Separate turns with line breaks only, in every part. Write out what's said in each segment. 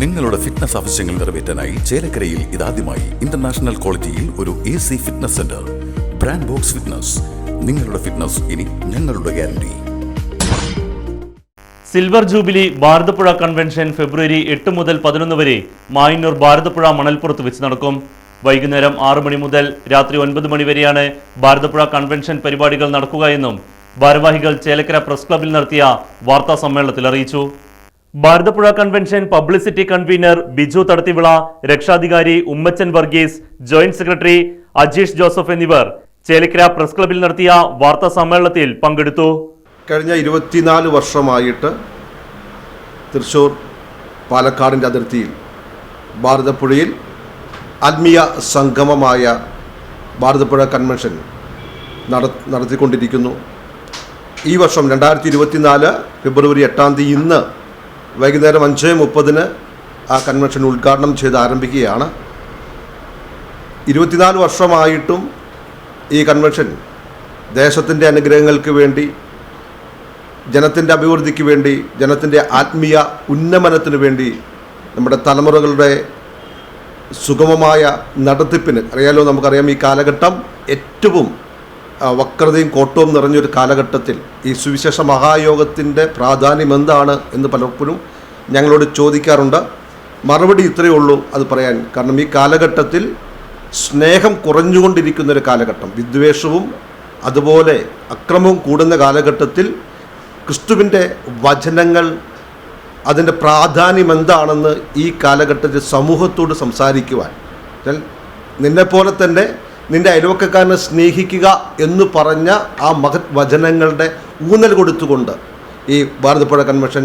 നിങ്ങളുടെ ഫിറ്റ്നസ് ആവശ്യങ്ങൾ നിറവേറ്റാനായി ചേലക്കരയിൽ ഇതാദ്യമായി ഇന്റർനാഷണൽ ക്വാളിറ്റിയിൽ ഒരു A C fitness centre brand box fitness നിങ്ങളുടെ ഫിറ്റ്നസ് ഇനി ഞങ്ങളുടെ guarantee
silver jubilee Bharathapuzha convention February എട്ട് മുതൽ പതിനൊന്ന് വരെ മായന്നൂർ ഭാരതപ്പുഴ മണൽപ്പുറത്ത് വെച്ച് നടക്കും. വൈകുന്നേരം ആറ് മണി മുതൽ രാത്രി ഒൻപത് മണി വരെയാണ് ഭാരതപ്പുഴ കൺവെൻഷൻ പരിപാടികൾ നടക്കുക എന്നും ഭാരവാഹികൾ ചേലക്കര പ്രസ് ക്ലബിൽ നടത്തിയ വാർത്താ സമ്മേളനത്തിൽ അറിയിച്ചു. Bharathapuzha convention publicity convener Biju Thadathivila രക്ഷാധികാരി Ummachan Varghese joint secretary Ajeesh Joseph എന്നിവർ ചേലക്കര പ്രസ് ക്ലബിൽ നടത്തിയ വാർത്താ സമ്മേളനത്തിൽ പങ്കെടുത്തു.
കഴിഞ്ഞ ഇരുപത്തിനാല് വർഷമായിട്ട് തൃശൂർ പാലക്കാടിന്റെ അതിർത്തിയിൽ ഭാരതപ്പുഴയിൽ ആത്മീയ സംഗമമായ ഭാരതപ്പുഴ കൺവെൻഷൻ നടത്തിക്കൊണ്ടിരിക്കുന്നു. ഈ വർഷം രണ്ടായിരത്തി ഇരുപത്തിനാല് ഫെബ്രുവരി എട്ടാം തീയതി ഇന്ന് വൈകുന്നേരം അഞ്ച് മുപ്പതിന് ആ കൺവെൻഷൻ ഉദ്ഘാടനം ചെയ്ത് ആരംഭിക്കുകയാണ്. ഇരുപത്തിനാല് വർഷമായിട്ടും ഈ കൺവെൻഷൻ ദേശത്തിന്റെ അനുഗ്രഹങ്ങൾക്ക് വേണ്ടി ജനത്തിന്റെ അഭിവൃദ്ധിക്ക് വേണ്ടി ജനത്തിന്റെ ആത്മീയ ഉന്നമനത്തിന് വേണ്ടി നമ്മുടെ തലമുറകളുടെ സുഗമമായ നടത്തിപ്പിന് അറിയാലോ നമുക്കറിയാം ഈ കാലഘട്ടം ഏറ്റവും വക്രതയും കോട്ടവും നിറഞ്ഞൊരു കാലഘട്ടത്തിൽ ഈ സുവിശേഷ മഹായോഗത്തിന്റെ പ്രാധാന്യം എന്താണ് എന്ന് പലപ്പോഴും ഞങ്ങളോട് ചോദിക്കാറുണ്ട്. മറുപടി ഇത്രയേ ഉള്ളൂ അത് പറയാൻ. കാരണം ഈ കാലഘട്ടത്തിൽ സ്നേഹം കുറഞ്ഞുകൊണ്ടിരിക്കുന്ന ഒരു കാലഘട്ടം. വിദ്വേഷവും അതുപോലെ അക്രമവും കൂടുന്ന കാലഘട്ടത്തിൽ ക്രിസ്തുവിന്റെ വചനങ്ങൾ അതിന്റെ പ്രാധാന്യം എന്താണെന്ന് ഈ കാലഘട്ടത്തിൽ സമൂഹത്തോട് സംസാരിക്കുവാൻ. നിന്നെപ്പോലെ തന്നെ നിന്റെ അയൽവക്കക്കാരനെ സ്നേഹിക്കുക എന്ന് പറഞ്ഞ ആ മഹത് വചനങ്ങളുടെ ഊന്നൽ കൊടുത്തുകൊണ്ട് ഈ ഭാരതപ്പുഴ കൺവെൻഷൻ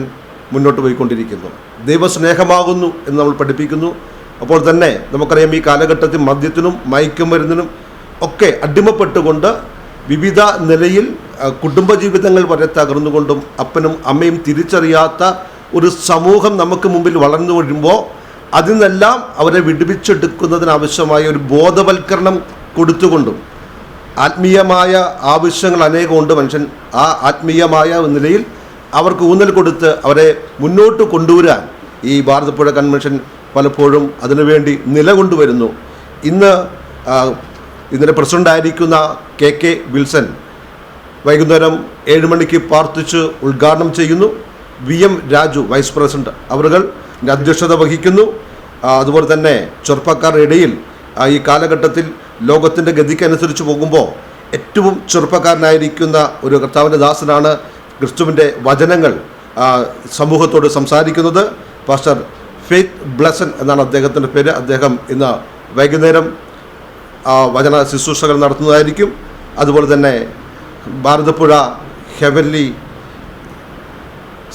മുന്നോട്ട് പോയിക്കൊണ്ടിരിക്കുന്നു. ദൈവസ്നേഹമാകുന്നു എന്ന് നമ്മൾ പഠിപ്പിക്കുന്നു. അപ്പോൾ തന്നെ നമുക്കറിയാം ഈ കാലഘട്ടത്തിൽ മദ്യത്തിനും മയക്കുമരുന്നിനും ഒക്കെ അടിമപ്പെട്ടുകൊണ്ട് വിവിധ നിലയിൽ കുടുംബജീവിതങ്ങൾ വരെ തകർന്നുകൊണ്ടും അപ്പനും അമ്മയും തിരിച്ചറിയാത്ത ഒരു സമൂഹം നമുക്ക് മുമ്പിൽ വളർന്നു വരുമ്പോൾ അതിൽ നിന്നെല്ലാം അവരെ വിടുവിച്ചെടുക്കുന്നതിനാവശ്യമായ ഒരു ബോധവൽക്കരണം കൊടുത്തുകൊണ്ടും ആത്മീയമായ ആവശ്യങ്ങൾ അനേകം അനേകമുണ്ട് മനുഷ്യൻ. ആ ആത്മീയമായ നിലയിൽ അവർക്ക് ഊന്നൽ കൊടുത്ത് അവരെ മുന്നോട്ട് കൊണ്ടുവരാൻ ഈ ഭാരതപ്പുഴ കൺവെൻഷൻ പലപ്പോഴും അതിനുവേണ്ടി നിലകൊണ്ടുവരുന്നു. ഇന്ന് ഇന്നലെ പ്രസിഡന്റായിരിക്കുന്ന കെ കെ വിൽസൺ വൈകുന്നേരം ഏഴ് മണിക്ക് പ്രാർത്ഥിച്ച് ഉദ്ഘാടനം ചെയ്യുന്നു. V M Raju vice president അവരുകൾ അധ്യക്ഷത വഹിക്കുന്നു. അതുപോലെ തന്നെ ചെറുപ്പക്കാരുടെ ഇടയിൽ ഈ കാലഘട്ടത്തിൽ ലോകത്തിന്റെ ഗതിക്കനുസരിച്ച് പോകുമ്പോൾ ഏറ്റവും ചെറുപ്പക്കാരനായിരിക്കുന്ന ഒരു കർത്താവിന്റെ ദാസനാണ് ക്രിസ്തുവിന്റെ വചനങ്ങൾ സമൂഹത്തോട് സംസാരിക്കുന്നത്. പാസ്റ്റർ ഫെയ്ത്ത് ബ്ലസൻ എന്നാണ് അദ്ദേഹത്തിന്റെ പേര്. അദ്ദേഹം ഇന്ന് വൈകുന്നേരം വചന ശുശ്രൂഷകൾ നടത്തുന്നതായിരിക്കും. അതുപോലെ തന്നെ ഭാരതപ്പുഴ ഹെവൻലി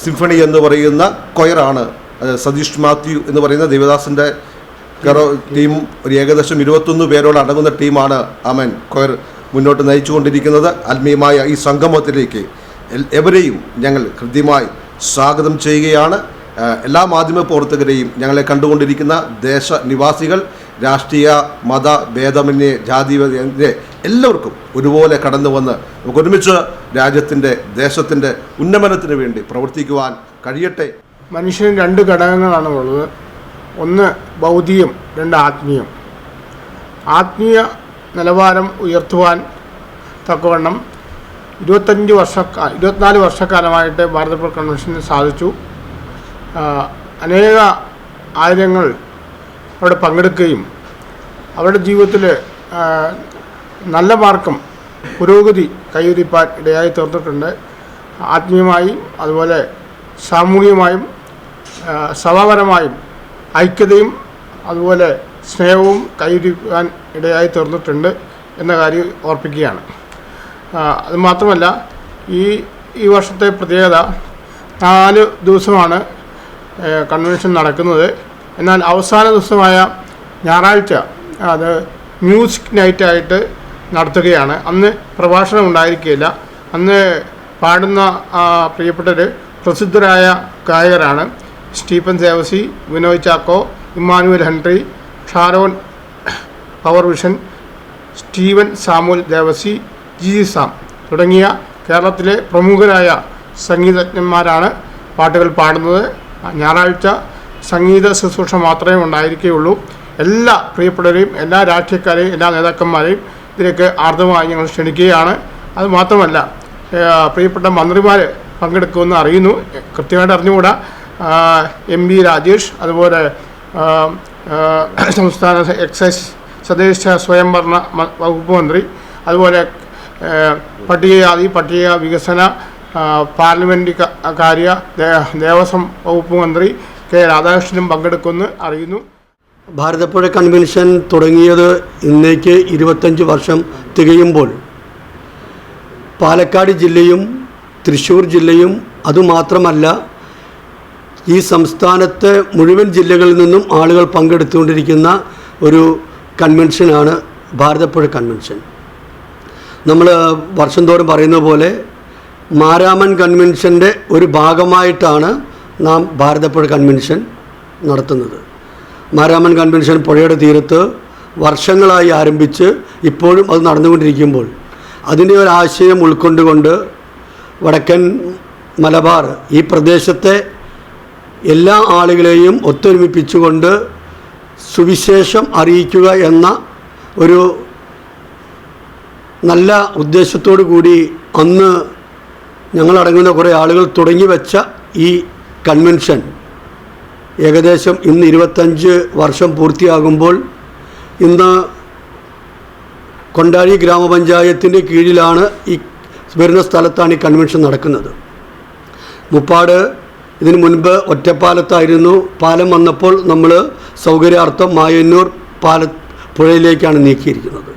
സിംഫണി എന്ന് പറയുന്ന കൊയറാണ് സതീഷ് മാത്യു എന്ന് പറയുന്ന ദേവദാസിന്റെ ടീം ഒരു ഏകദേശം ഇരുപത്തൊന്ന് പേരോട് അടങ്ങുന്ന ടീമാണ് അമൻ കൊയർ മുന്നോട്ട് നയിച്ചുകൊണ്ടിരിക്കുന്നത്. ആത്മീയമായ ഈ സംഗമത്തിലേക്ക് എവരെയും ഞങ്ങൾ ഹൃദ്യമായി സ്വാഗതം ചെയ്യുകയാണ്. എല്ലാ മാധ്യമ പ്രവർത്തകരെയും ഞങ്ങളെ കണ്ടുകൊണ്ടിരിക്കുന്ന ദേശ നിവാസികൾ രാഷ്ട്രീയ മത ഭേദമന്യേ ജാതി എല്ലാവർക്കും ഒരുപോലെ കടന്നു വന്ന് നമുക്ക് ഒരുമിച്ച് രാജ്യത്തിന്റെ ദേശത്തിന്റെ ഉന്നമനത്തിന് വേണ്ടി പ്രവർത്തിക്കുവാൻ കഴിയട്ടെ.
മനുഷ്യൻ രണ്ട് ഘടകങ്ങളാണ് ഉള്ളത്. ഒന്ന് ഭൗതികം രണ്ട് ആത്മീയം. ആത്മീയ നിലവാരം ഉയർത്തുവാൻ തക്കവണ്ണം ഇരുപത്തഞ്ച് വർഷക്കാ ഇരുപത്തിനാല് വർഷക്കാലമായിട്ട് ഭാരതപ്പുഴ കൺവെൻഷന് സാധിച്ചു. അനേക ആയിരങ്ങൾ അവിടെ പങ്കെടുക്കുകയും അവരുടെ ജീവിതത്തിൽ നല്ല മാർക്കം പുരോഗതി കൈവരിപ്പാൻ ഇടയായി തീർന്നിട്ടുണ്ട്. ആത്മീയമായും അതുപോലെ സാമൂഹികമായും സഭാപരമായും ഐക്യതയും അതുപോലെ സ്നേഹവും കൈവരിക്കാൻ ഇടയായി തീർന്നിട്ടുണ്ട് എന്ന കാര്യം ഓർപ്പിക്കുകയാണ്. അതുമാത്രമല്ല അത് മാത്രമല്ല ഈ ഈ വർഷത്തെ പ്രത്യേകത നാല് ദിവസമാണ് കൺവെൻഷൻ നടക്കുന്നത്. എന്നാൽ അവസാന ദിവസമായ ഞായറാഴ്ച അത് മ്യൂസിക് നൈറ്റായിട്ട് നടത്തുകയാണ്. അന്ന് പ്രഭാഷണം ഉണ്ടായിരിക്കുകയില്ല. അന്ന് പാടുന്ന പ്രിയപ്പെട്ടവർ പ്രസിദ്ധരായ ഗായകരാണ്. Stephen Devassy Vinoy Chacko Immanuel Henry Sharon power vision Steven Samuel Devassy G G Sam തുടങ്ങിയ കേരളത്തിലെ പ്രമുഖരായ സംഗീതജ്ഞന്മാരാണ് പാട്ടുകൾ പാടുന്നത്. ഞായറാഴ്ച സംഗീത ശുശ്രൂഷ മാത്രമേ ഉണ്ടായിരിക്കുകയുള്ളൂ. എല്ലാ പ്രിയപ്പെട്ടവരെയും എല്ലാ രാഷ്ട്രീയക്കാരെയും എല്ലാ നേതാക്കന്മാരെയും ഇതിലേക്ക് ആർദ്രമായി ഞങ്ങൾ ക്ഷണിക്കുകയാണ്. അത് മാത്രമല്ല പ്രിയപ്പെട്ട മന്ത്രിമാർ പങ്കെടുക്കുമെന്ന് അറിയുന്നു. കൃത്യമായിട്ട് അറിഞ്ഞുകൂടാ. എം വി രാജേഷ് അതുപോലെ സംസ്ഥാന എക്സൈസ് തദ്ദേശ സ്വയംഭരണ വകുപ്പ് മന്ത്രി അതുപോലെ പട്ടികജാതി പട്ടിക വികസന പാർലമെന്റ് കാര്യ ദേവസ്വം വകുപ്പ് മന്ത്രി കെ രാധാകൃഷ്ണനും പങ്കെടുക്കുമെന്ന് അറിയുന്നു.
ഭാരതപ്പുഴ കൺവെൻഷൻ തുടങ്ങിയത് ഇന്നേക്ക് ഇരുപത്തഞ്ച് വർഷം തികയുമ്പോൾ പാലക്കാട് ജില്ലയും തൃശ്ശൂർ ജില്ലയും അതുമാത്രമല്ല ഈ സംസ്ഥാനത്തെ മുഴുവൻ ജില്ലകളിൽ നിന്നും ആളുകൾ പങ്കെടുത്തുകൊണ്ടിരിക്കുന്ന ഒരു കൺവെൻഷനാണ് ഭാരതപ്പുഴ കൺവെൻഷൻ. നമ്മൾ വർഷം തോറും പറയുന്ന പോലെ മാരാമൻ കൺവെൻഷന്റെ ഒരു ഭാഗമായിട്ടാണ് നാം ഭാരതപ്പുഴ കൺവെൻഷൻ നടത്തുന്നത്. മാരാമൻ കൺവെൻഷൻ പുഴയുടെ തീരത്ത് വർഷങ്ങളായി ആരംഭിച്ച് ഇപ്പോഴും അത് നടന്നുകൊണ്ടിരിക്കുമ്പോൾ അതിന്റെ ഒരു ആശയം ഉൾക്കൊണ്ടുകൊണ്ട് വടക്കൻ മലബാർ ഈ പ്രദേശത്തെ എല്ലാ ആളുകളെയും ഒത്തൊരുമിപ്പിച്ചുകൊണ്ട് സുവിശേഷം അറിയിക്കുക എന്ന ഒരു നല്ല ഉദ്ദേശത്തോടു കൂടി അന്ന് ഞങ്ങളടങ്ങുന്ന കുറേ ആളുകൾ തുടങ്ങി വെച്ച ഈ കൺവെൻഷൻ. ഏകദേശം ഇന്ന് ഇരുപത്തഞ്ച് വർഷം പൂർത്തിയാകുമ്പോൾ ഇന്ന് കൊണ്ടാഴി ഗ്രാമപഞ്ചായത്തിന്റെ കീഴിലാണ് ഈ വരുന്ന സ്ഥലത്താണ് ഈ കൺവെൻഷൻ നടക്കുന്നത്. മുപ്പാട് ഇതിനു മുൻപ് ഒറ്റപ്പാലത്തായിരുന്നു. പാലം വന്നപ്പോൾ നമ്മൾ സൗകര്യാർത്ഥം മായന്നൂർ പാല പുഴയിലേക്കാണ് നീക്കിയിരിക്കുന്നത്.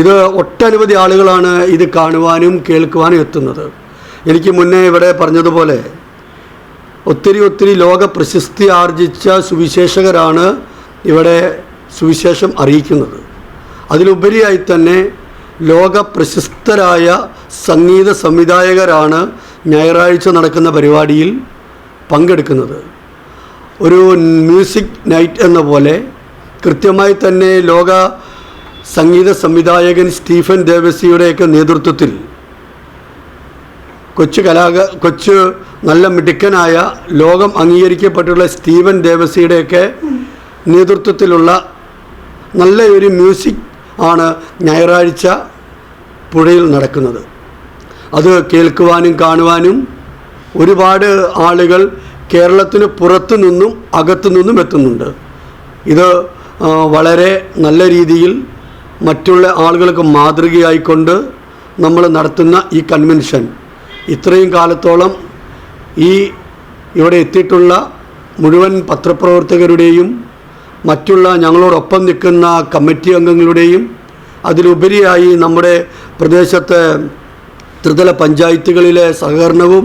ഇത് ഒട്ടനവധി ആളുകളാണ് ഇത് കാണുവാനും കേൾക്കുവാനും എത്തുന്നത്. എനിക്ക് മുന്നേ ഇവിടെ പറഞ്ഞതുപോലെ ഒത്തിരി ഒത്തിരി ലോക പ്രശസ്തി ആർജിച്ച സുവിശേഷകരാണ് ഇവിടെ സുവിശേഷം അറിയിക്കുന്നത്. അതിലുപരിയായി തന്നെ ലോക പ്രശസ്തരായ സംഗീത സംവിധായകരാണ് ഞായറാഴ്ച നടക്കുന്ന പരിപാടിയിൽ പങ്കെടുക്കുന്നത്. ഒരു മ്യൂസിക് നൈറ്റ് എന്ന പോലെ കൃത്യമായി തന്നെ ലോക സംഗീത സംവിധായകൻ സ്റ്റീഫൻ ദേവസിയുടെയൊക്കെ നേതൃത്വത്തിൽ കൊച്ചു കലാക കൊച്ചു നല്ല മിടുക്കനായ ലോകം അംഗീകരിക്കപ്പെട്ടുള്ള സ്റ്റീവൻ ദേവസിയുടെയൊക്കെ നേതൃത്വത്തിലുള്ള നല്ല ഒരു മ്യൂസിക് ആണ് ഞായറാഴ്ച പുഴയിൽ നടക്കുന്നത്. അത് കേൾക്കുവാനും കാണുവാനും ഒരുപാട് ആളുകൾ കേരളത്തിന് പുറത്തു നിന്നും അകത്തു നിന്നും എത്തുന്നുണ്ട്. ഇത് വളരെ നല്ല രീതിയിൽ മറ്റുള്ള ആളുകൾക്ക് മാതൃകയായിക്കൊണ്ട് നമ്മൾ നടത്തുന്ന ഈ കൺവെൻഷൻ. ഇത്രയും കാലത്തോളം ഈ ഇവിടെ എത്തിയിട്ടുള്ള മുഴുവൻ പത്രപ്രവർത്തകരുടെയും മറ്റുള്ള ഞങ്ങളോടൊപ്പം നിൽക്കുന്ന കമ്മിറ്റി അംഗങ്ങളുടെയും അതിലുപരിയായി നമ്മുടെ പ്രദേശത്തെ ത്രിതല പഞ്ചായത്തുകളിലെ സഹകരണവും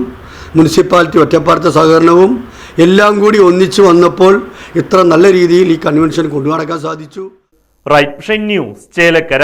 മുനിസിപ്പാലിറ്റി ഒറ്റപ്പാലത്തെ സഹകരണവും എല്ലാം കൂടി ഒന്നിച്ചു വന്നപ്പോൾ ഇത്ര നല്ല രീതിയിൽ ഈ കൺവെൻഷൻ കൊണ്ടുനടക്കാൻ സാധിച്ചു.
Right news Chelakkara